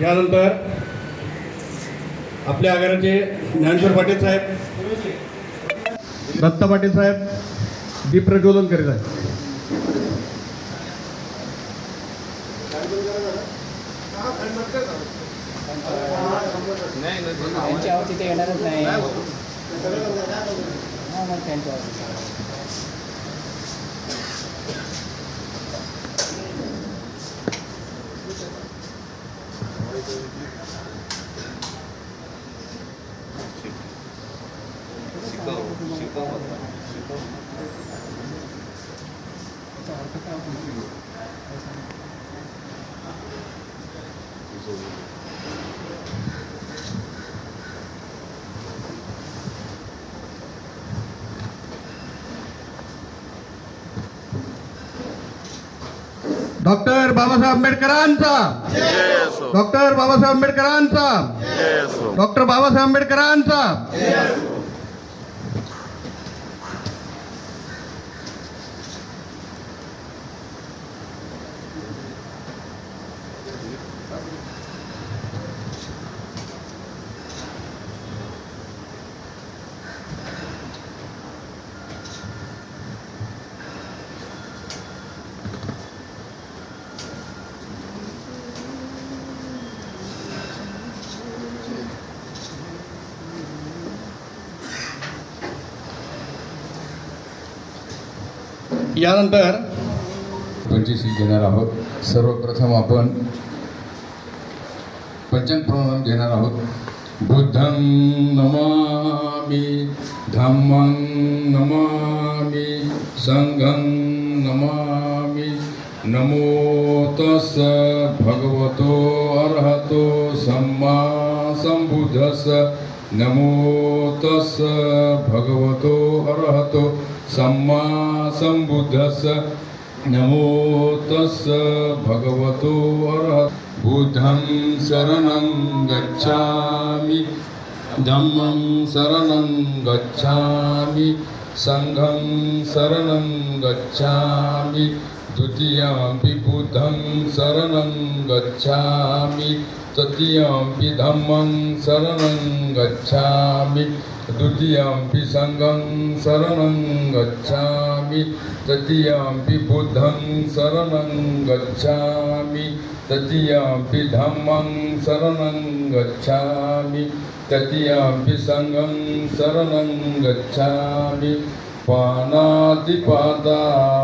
यानंतर आपल्या आगाराचे ज्ञानेश्वर पाटील साहेब दत्ता पाटील साहेब दीप प्रज्वलन करीत तिथे येणारच नाही. हा, त्यांची आवाज डॉक्टर बाबा बाबासाहेब आंबेडकरांचा. डॉक्टर बाबा बाबासाहेब आंबेडकरांचा. डॉक्टर बाबा बाबासाहेब आंबेडकरांचा. यानंतर पंचवीस घेणार आहोत. सर्वप्रथम आपण पंचांग प्रणाम घेणार आहोत. बुद्धं नमामि धम्मं नमामि संघं नमामि नमो तस् भगवतो अर्हतो सम्मा सम्बुद्धस् नमो तस् भगवतो अर्हतो सम्मा संबुद्धस नमो तस् भगवतो अर्हत। बुद्धं शरणं गच्छामि धम्मं शरणं गच्छामि संघं शरणं गच्छामि द्वितीयमपि बुद्धं शरणं गच्छामि तृतीयमपि धम्मं शरणं गच्छामि। द्वितीयमपि सङ्गं शरणं गच्छामि। तृतीयमपि बुद्धं शरणं गच्छामि। तृतीयमपि धम्मं शरणं गच्छामि। तृतीयमपि सङ्गं शरणं गच्छामि। पानादिपादा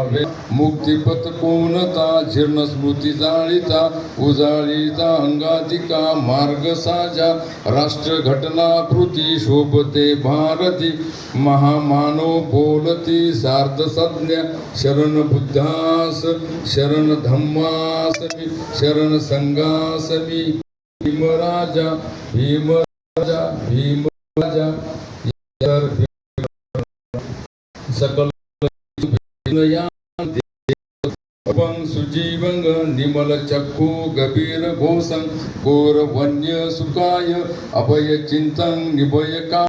मुक्तिपत मुक्तिपथ पूर्णता जीर्ण स्मृती जाळीता उजाळीता अंगाधिका मार्ग साजा राष्ट्र घटना कृती शोभते भारती महामानव बोलती सार्थ सज्ञ शरण बुद्धास शरण धम्मासमी शरण संगासमी भीमराजा भीमराजा भीमराजा सुजीवंग निमल चक्षु गभीर घोषं घोर वन्य सुखाय अभय चिंतन निभय का